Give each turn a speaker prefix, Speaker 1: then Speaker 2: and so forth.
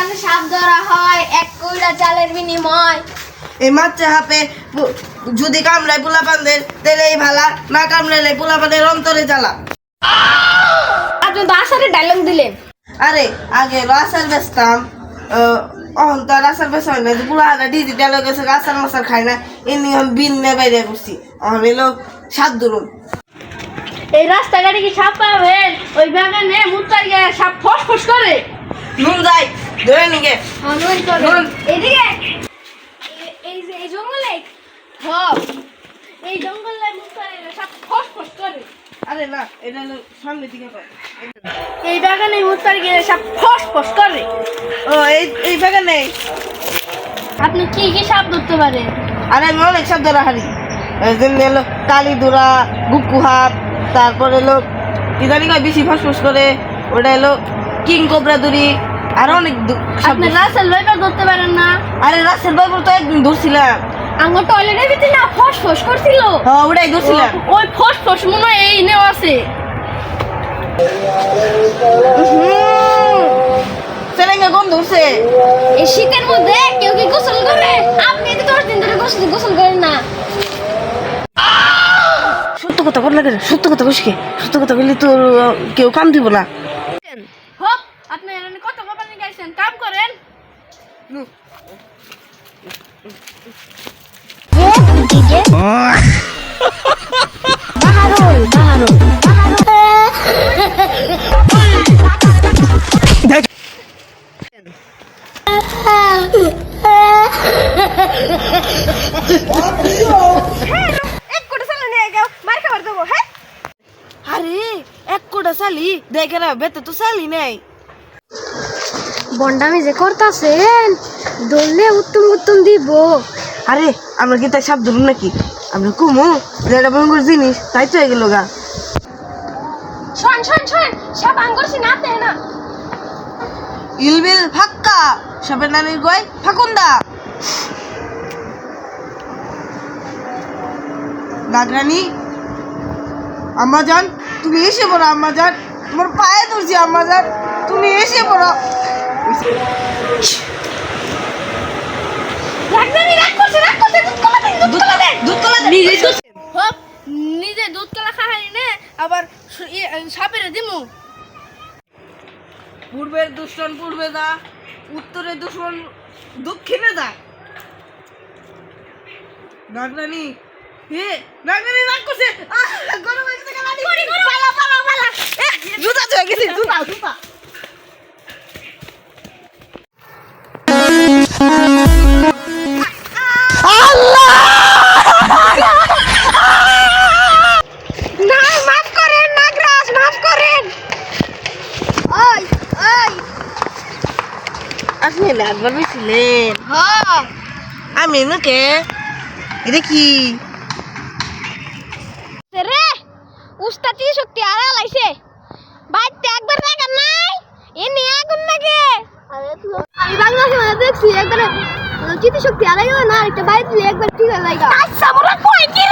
Speaker 1: কাছে সাপ ধরা হয় এক কইরা চালের বিনিময়।
Speaker 2: এই মাছ হাপে যদি কামড়ায় পোলাপানদের তাহলে এই ভালা না কামড়াইলে পোলাপানের অন্তরে জ্বালা।
Speaker 1: আপনি তো আসারে ডায়লগ দিলেন।
Speaker 2: আরে আগে রাসার বেচতাম অহন তো রাসার বেচা হয় না যে পুরা হাতে ডিজিটাল হয়ে গেছে আসার মাসার খাই না এমনি আমি বিন নে বাইরে করছি অহন এলো সাত দুরুম
Speaker 3: এই রাস্তাঘাটে কি সাপ পাবেন? ওই বাগানে মুতার গিয়ে সাপ ফস ফস করে।
Speaker 2: নুন যাই ধরে নুন।
Speaker 1: এদিকে। এই যে এই জঙ্গলে?
Speaker 3: হ এই জঙ্গলে সাপ ফস করে।
Speaker 2: আরে না এটা হলো সামনে দিকে কর।
Speaker 3: এই বাগানে মুতার গিয়ে সাপ ফস ফস করে।
Speaker 2: ও এই এই বাগানে?
Speaker 3: আপনি কি কি সাপ ধরতে পারেন?
Speaker 2: আরে আমি অনেক শব্দ রাহারি যেমনি এলো কালীদুরা গুকুহাত তারপর এলো কি জানি বেশি ফসফস করে। ওটা এলো কিং কোবরা দুরি আরও অনেক
Speaker 3: আপনি রাসেল ভাইপার ধরতে পারেন না।
Speaker 2: আরে রাসেল বাবুর তো একদিন ধরছিলাম
Speaker 3: আমার টয়লেটের ভিতরে না ফস ফস করছিল।
Speaker 2: হ্যাঁ ওটাই ধরছিলাম
Speaker 3: ওই ফস ফস মনে হয় এই নেওয়া আছে।
Speaker 2: সেলেঙ্গা কোন ধরছে।
Speaker 1: এই শীতের মধ্যে কেউ কি গোসল করে? আপনি তো দশ দিন ধরে গোসল গোসল করেন না।
Speaker 2: সত্য কথা বল লাগে সত্য কথা কইসকে সত্য কথা বললে তো আহ, কেউ কাম দিব না
Speaker 3: হোক আপনি এখানে কত কোম্পানি কাম করেন।
Speaker 1: হ্যাঁ?
Speaker 2: আরে এক কোটা শালি দেখে না বেতে তো শালি নাই।
Speaker 1: বন্ডামি যে করতাছেন দললে উত্তম উত্তম দিব।
Speaker 2: আরে আমরা কি তাই সাপ ধরুন নাকি? আমরা কুমু যেটা ভয়ঙ্কর জিনিস তাই তো এগুলো গা।
Speaker 1: শোন শোন শোন সব আঙ্গুরছি না তে না।
Speaker 2: ইলবিল ফাক্কা সাপের নানির গয় ফাকুন্দা। নাগরানি আম্মা জান তুমি এসে পড়ো আম্মা জান তোমার পায়ে ধরছি আম্মা তুমি এসে পড়ো।
Speaker 1: দে দে
Speaker 2: দে।
Speaker 3: নিজে দুধ কলা খাই নে আবার সাপের দিমু
Speaker 2: পূর্বের দুশ্মন পূর্বে যা উত্তরের দুশ্মন দক্ষিণে যা নাগরানি হে নাগরানি রাগ করছে গরম আপনি পেয়েছিলেন
Speaker 1: হ্যাঁ
Speaker 2: আমি নাকে এটা কি
Speaker 1: রে উস্তাদি শক্তি আড়া লাইছে বাইতে একবার লাগা নাই এ নিয়ে আগুন লাগে আমি দেখছি একবার চিতি শক্তি গেল না একটা বাইরে একবার ঠিক হয়ে লাগে আচ্ছা মোরা কই কি